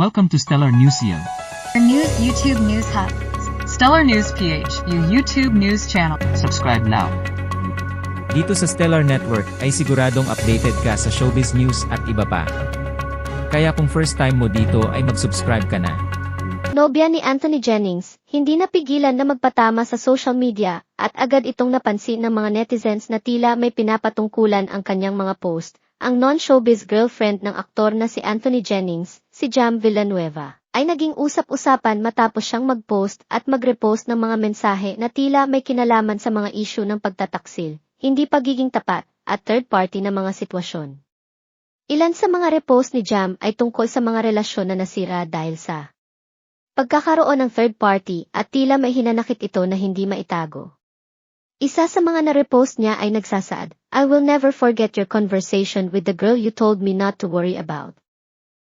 Welcome to Stellar Newsio. Your news YouTube News Hub. Stellar News PH, your YouTube news channel. Subscribe now. Dito sa Stellar Network ay siguradong updated ka sa showbiz news at iba pa. Kaya kung first time mo dito ay mag-subscribe ka na. Nobya ni Anthony Jennings, hindi napigilan na magpatama sa social media at agad itong napansin ng mga netizens na tila may pinapatungkulan ang kanyang mga post. Ang non-showbiz girlfriend ng aktor na si Anthony Jennings, si Jam Villanueva, ay naging usap-usapan matapos siyang mag-post at mag-repost ng mga mensahe na tila may kinalaman sa mga issue ng pagtataksil, hindi pagiging tapat, at third party na mga sitwasyon. Ilan sa mga repost ni Jam ay tungkol sa mga relasyon na nasira dahil sa pagkakaroon ng third party at tila may hinanakit ito na hindi maitago. Isa sa mga na-repost niya ay nagsasaad, I will never forget your conversation with the girl you told me not to worry about.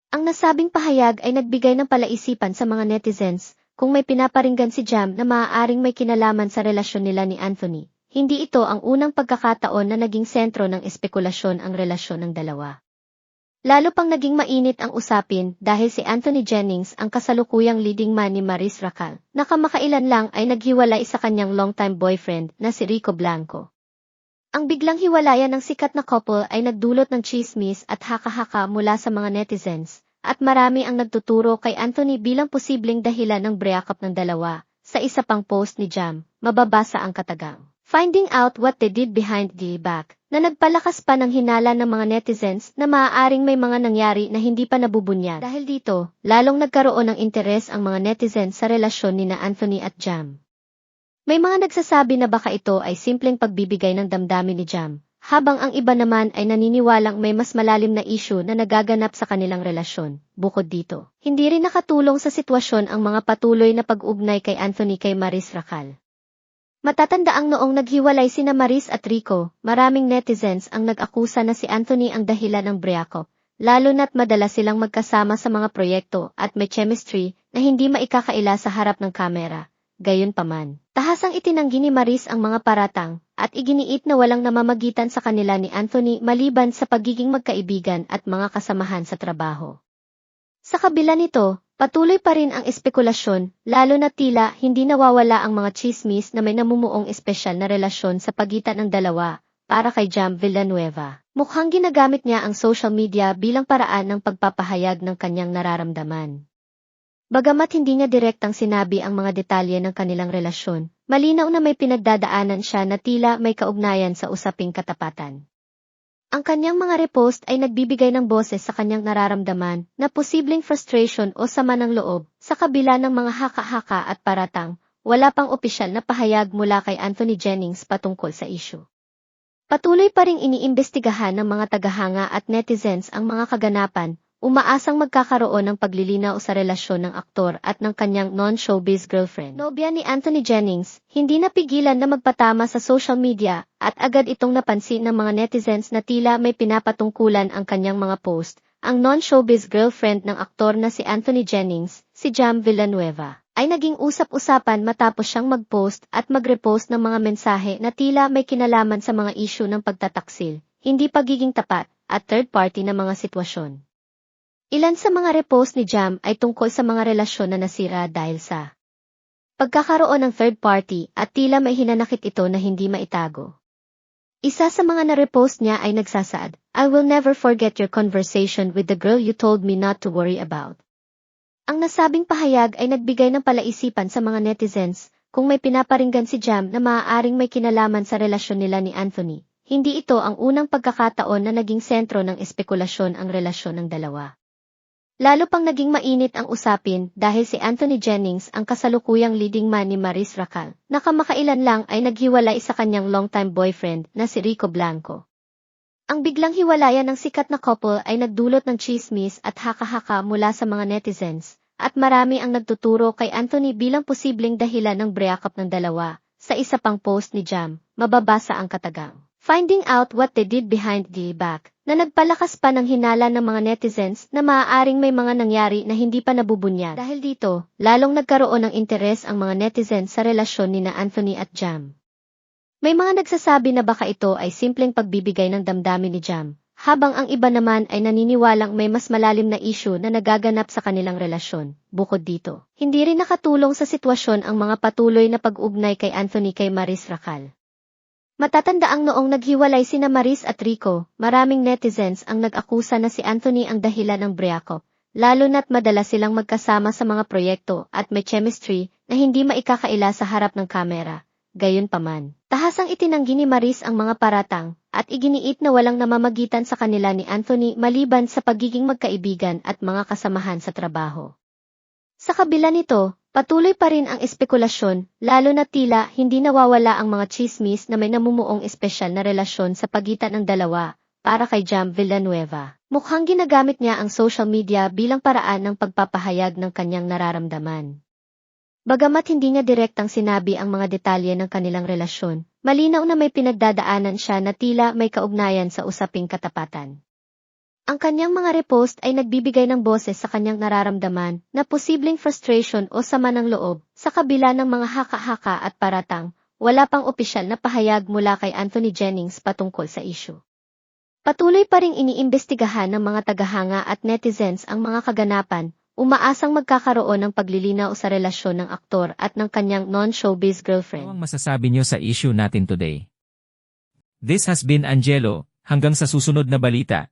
Ang nasabing pahayag ay nagbigay ng palaisipan sa mga netizens kung may pinaparinggan si Jam na maaaring may kinalaman sa relasyon nila ni Anthony. Hindi ito ang unang pagkakataon na naging sentro ng espekulasyon ang relasyon ng dalawa. Lalo pang naging mainit ang usapin dahil si Anthony Jennings ang kasalukuyang leading man ni Maris Racal, na kamakailan lang ay naghiwalay sa kanyang longtime boyfriend na si Rico Blanco. Ang biglang hiwalayan ng sikat na couple ay nagdulot ng chismis at haka-haka mula sa mga netizens, at marami ang nagtuturo kay Anthony bilang posibleng dahilan ng breakup ng dalawa. Sa isa pang post ni Jam, mababasa ang katagang. Finding out what they did behind the back, na nagpalakas pa ng hinala ng mga netizens na maaaring may mga nangyari na hindi pa nabubunyag. Dahil dito, lalong nagkaroon ng interes ang mga netizens sa relasyon ni na Anthony at Jam. May mga nagsasabi na baka ito ay simpleng pagbibigay ng damdamin ni Jam, habang ang iba naman ay naniniwalang may mas malalim na issue na nagaganap sa kanilang relasyon. Bukod dito, hindi rin nakatulong sa sitwasyon ang mga patuloy na pag-ugnay kay Anthony kay Maris Racal. Matatandaang noong naghiwalay sina Maris at Rico, maraming netizens ang nag-akusa na si Anthony ang dahilan ng breakup, lalo na't madalas silang magkasama sa mga proyekto at may chemistry na hindi maikakaila sa harap ng kamera. Gayunpaman, tahasang itinanggi ni Maris ang mga paratang at iginiit na walang namamagitan sa kanila ni Anthony maliban sa pagiging magkaibigan at mga kasamahan sa trabaho. Sa kabila nito, Patuloy pa rin ang espekulasyon, lalo na tila hindi nawawala ang mga chismis na may namumuong espesyal na relasyon sa pagitan ng dalawa, para kay Jam Villanueva. Mukhang ginagamit niya ang social media bilang paraan ng pagpapahayag ng kanyang nararamdaman. Bagamat hindi niya direktang sinabi ang mga detalye ng kanilang relasyon, malinaw na may pinagdadaanan siya na tila may kaugnayan sa usaping katapatan. Ang kanyang mga repost ay nagbibigay ng boses sa kanyang nararamdaman na posibleng frustration o sama ng loob sa kabila ng mga haka-haka at paratang, wala pang opisyal na pahayag mula kay Anthony Jennings patungkol sa issue. Patuloy pa ring iniimbestigahan ng mga tagahanga at netizens ang mga kaganapan, umaasang magkakaroon ng paglilinaw sa relasyon ng aktor at ng kanyang non-showbiz girlfriend. Nobya ni Anthony Jennings, hindi napigilan na magpatama sa social media at agad itong napansin ng mga netizens na tila may pinapatungkulan ang kanyang mga post. Ang non-showbiz girlfriend ng aktor na si Anthony Jennings, si Jam Villanueva, ay naging usap-usapan matapos siyang mag-post at mag-repost ng mga mensahe na tila may kinalaman sa mga issue ng pagtataksil, hindi pagiging tapat, at third party na mga sitwasyon. Ilan sa mga repost ni Jam ay tungkol sa mga relasyon na nasira dahil sa pagkakaroon ng third party at tila may hinanakit ito na hindi maitago. Isa sa mga na-repost niya ay nagsasaad, I will never forget your conversation with the girl you told me not to worry about. Ang nasabing pahayag ay nagbigay ng palaisipan sa mga netizens kung may pinaparinggan si Jam na maaaring may kinalaman sa relasyon nila ni Anthony. Hindi ito ang unang pagkakataon na naging sentro ng espekulasyon ang relasyon ng dalawa. Lalo pang naging mainit ang usapin dahil si Anthony Jennings ang kasalukuyang leading man ni Maris Racal, na kamakailan lang ay naghiwalay sa kanyang longtime boyfriend na si Rico Blanco. Ang biglang hiwalayan ng sikat na couple ay nagdulot ng chismis at haka-haka mula sa mga netizens, at marami ang nagtuturo kay Anthony bilang posibleng dahilan ng breakup ng dalawa. Sa isa pang post ni Jam, mababasa ang katagang. Finding out what they did behind the back, na nagpalakas pa ng hinala ng mga netizens na maaaring may mga nangyari na hindi pa nabubunyag. Dahil dito, lalong nagkaroon ng interes ang mga netizens sa relasyon ni na Anthony at Jam. May mga nagsasabi na baka ito ay simpleng pagbibigay ng damdamin ni Jam, habang ang iba naman ay naniniwalang may mas malalim na issue na nagaganap sa kanilang relasyon. Bukod dito, hindi rin nakatulong sa sitwasyon ang mga patuloy na pag-ugnay kay Anthony kay Maris Racal. Matatandaang noong naghiwalay sina Maris at Rico, maraming netizens ang nag-akusa na si Anthony ang dahilan ng breakup, lalo na't madalas silang magkasama sa mga proyekto at may chemistry na hindi maikakaila sa harap ng kamera. Gayunpaman, tahasang itinanggi ni Maris ang mga paratang at iginiit na walang namamagitan sa kanila ni Anthony maliban sa pagiging magkaibigan at mga kasamahan sa trabaho. Sa kabila nito, patuloy pa rin ang espekulasyon, lalo na tila hindi nawawala ang mga chismis na may namumuong espesyal na relasyon sa pagitan ng dalawa para kay Jam Villanueva. Mukhang ginagamit niya ang social media bilang paraan ng pagpapahayag ng kanyang nararamdaman. Bagamat hindi niya direktang sinabi ang mga detalye ng kanilang relasyon, malinaw na may pinagdadaanan siya na tila may kaugnayan sa usaping katapatan. Ang kanyang mga repost ay nagbibigay ng boses sa kanyang nararamdaman na posibleng frustration o sama ng loob sa kabila ng mga haka-haka at paratang, wala pang opisyal na pahayag mula kay Anthony Jennings patungkol sa issue. Patuloy pa ring iniimbestigahan ng mga tagahanga at netizens ang mga kaganapan, umaasang magkakaroon ng paglilinaw sa relasyon ng aktor at ng kanyang non-showbiz Ano girlfriend. ang masasabi niyo sa issue natin today? This has been Angelo, hanggang sa susunod na balita,